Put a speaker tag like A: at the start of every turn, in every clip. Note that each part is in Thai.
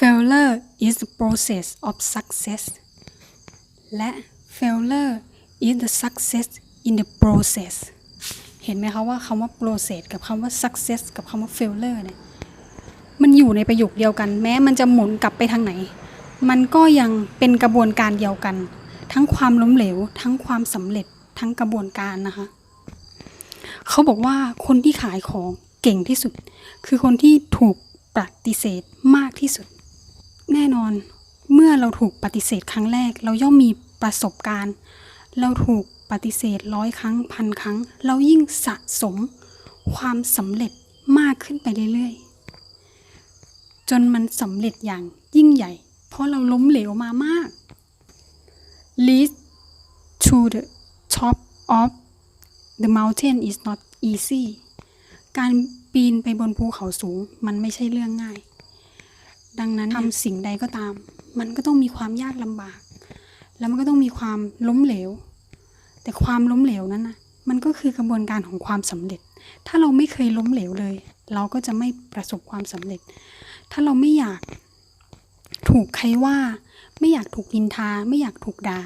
A: failure is the process of success และ failure is the success in the process เห็นไหมคะว่าคำว่า process กับคำว่า success กับคำว่า failure เนี่ยมันอยู่ในประโยคเดียวกัน แม้มันจะหมุนกลับไปทางไหน มันก็ยังเป็นกระบวนการเดียวกัน ทั้งความล้มเหลว ทั้งความสำเร็จทั้งกระบวนการนะคะเขาบอกว่าคนที่ขายของเก่งที่สุด คือคนที่ถูกปฏิเสธมากที่สุด แน่นอน เมื่อเราถูกปฏิเสธครั้งแรก เราย่อมมีประสบการณ์ เราถูกปฏิเสธร้อยครั้งพันครั้ง เรายิ่งสะสมความสำเร็จมากขึ้นไปเรื่อยๆ จนมันสำเร็จอย่างยิ่งใหญ่ เพราะเราล้มเหลวมามาก lead to the top of the mountain is not easy การปีนไปบนภูเขาสูงมันไม่ใช่เรื่องง่าย ดังนั้นทำสิ่งใดก็ตาม มันก็ต้องมีความยากลำบาก แล้วมันก็ต้องมีความล้มเหลว แต่ความล้มเหลวนั้นนะมันก็คือกระบวนการของความสำเร็จ ถ้าเราไม่เคยล้มเหลวเลย เราก็จะไม่ประสบความสำเร็จ ถ้าเราไม่อยากถูกใครว่า ไม่อยากถูกนินทา ไม่อยากถูกด่า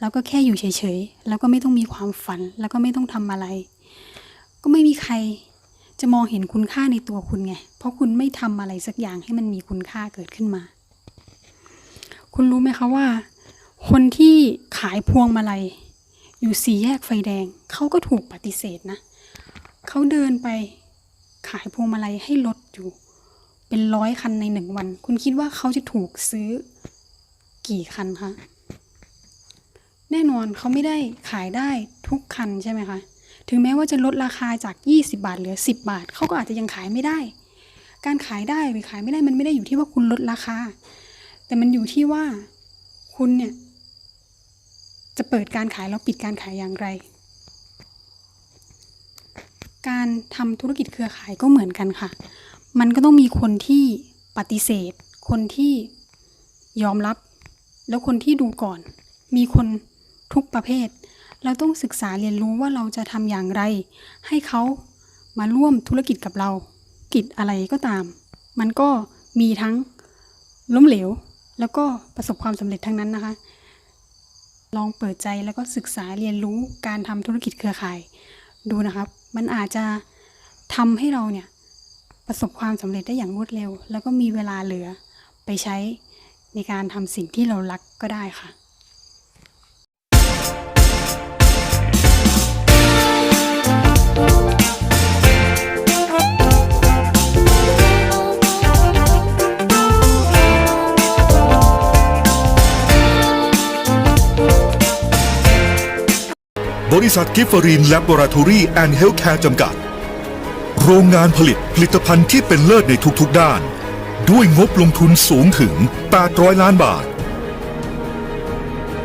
A: เราก็แค่อยู่เฉยๆ แล้วก็ไม่ต้องมีความฝัน แล้วก็ไม่ต้องทำอะไร ก็ไม่มีใคร จะมองเห็นคุณค่าในตัวคุณไง เพราะคุณไม่ทำอะไรสักอย่างให้มันมีคุณค่าเกิดขึ้นมา คุณรู้ไหมคะว่า คนที่ขายพวงมาลัย อยู่สี่แยกไฟแดง เขาก็ถูกปฏิเสธนะ เขาเดินไปขายพวงมาลัยให้รถอยู่ เป็นร้อยคันในหนึ่งวัน คุณคิดว่าเขาจะถูกซื้อกี่คันคะ แน่นอนเขาไม่ได้ขายได้ทุกคันใช่ไหมคะ ถึงแม้ว่าจะลดราคาจาก 20 บาทเหลือ 10 บาท เขาก็อาจจะยังขายไม่ได้ การขายได้หรือขายไม่ได้มันไม่ได้อยู่ที่ว่าคุณลดราคา แต่มันอยู่ที่ว่าคุณเนี่ยจะเปิดการขายแล้วปิดการขายอย่างไร การทำธุรกิจเครือข่ายก็เหมือนกันค่ะ มันก็ต้องมีคนที่ปฏิเสธ คนที่ยอมรับ แล้วคนที่ดูก่อน มีคนทุกประเภท เราต้องศึกษาเรียนรู้ว่าเราจะทำอย่างไร ให้เขามาร่วมธุรกิจกับเรา กิจอะไรก็ตาม มันก็มีทั้งล้มเหลว แล้วก็ประสบความสำเร็จทั้งนั้นนะคะ ลองเปิดใจแล้วก็ศึกษาเรียนรู้การทำธุรกิจเครือข่าย ดูนะครับ มันอาจจะทำให้เราเนี่ยประสบความสำเร็จได้อย่างรวดเร็ว แล้วก็มีเวลาเหลือไปใช้ในการทำสิ่งที่เรารักก็ได้ค่ะ
B: บริษัทกิฟเฟอรีนแลบอราทอรี่แอนด์เฮลท์แคร์จำกัด โรงงานผลิตผลิตภัณฑ์ที่เป็นเลิศในทุกๆด้าน ด้วยงบลงทุนสูงถึง 800 ล้านบาท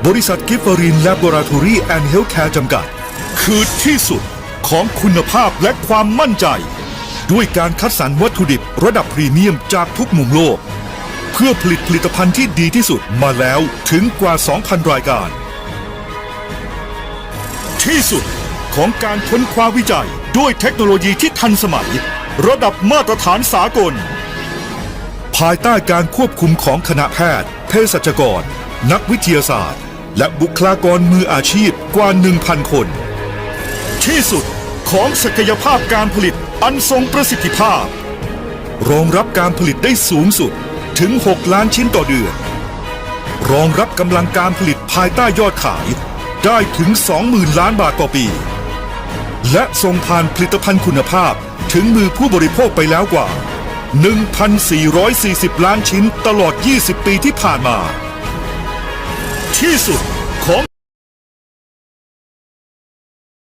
B: บริษัทกิฟเฟอรีนแลบอราทอรี่แอนด์เฮลท์แคร์จำกัด คือที่สุดของคุณภาพและความมั่นใจ ด้วยการคัดสรรวัตถุดิบระดับพรีเมียมจากทุกมุมโลก เพื่อผลิตผลิตภัณฑ์ที่ดีที่สุดมาแล้วถึงกว่า 2,000 รายการ ที่สุดของการค้นคว้าวิจัย ด้วยเทคโนโลยีที่ทันสมัย ระดับมาตรฐานสากล ภายใต้การควบคุมของคณะแพทย์เภสัชกร นักวิทยาศาสตร์ และบุคลากรมืออาชีพกว่า 1,000 คน ที่สุดของศักยภาพการผลิตอันทรงประสิทธิภาพ รองรับการผลิตได้สูงสุดถึง 6 ล้านชิ้นต่อเดือน รองรับกำลังการผลิตภายใต้ยอดขาย ได้ถึง 20,000 ล้านบาทต่อปี และส่งผ่านผลิตภัณฑ์คุณภาพถึงมือผู้บริโภคไปแล้วกว่า 1,440 ล้านชิ้นตลอด 20 ปีที่ผ่านมา ที่สุด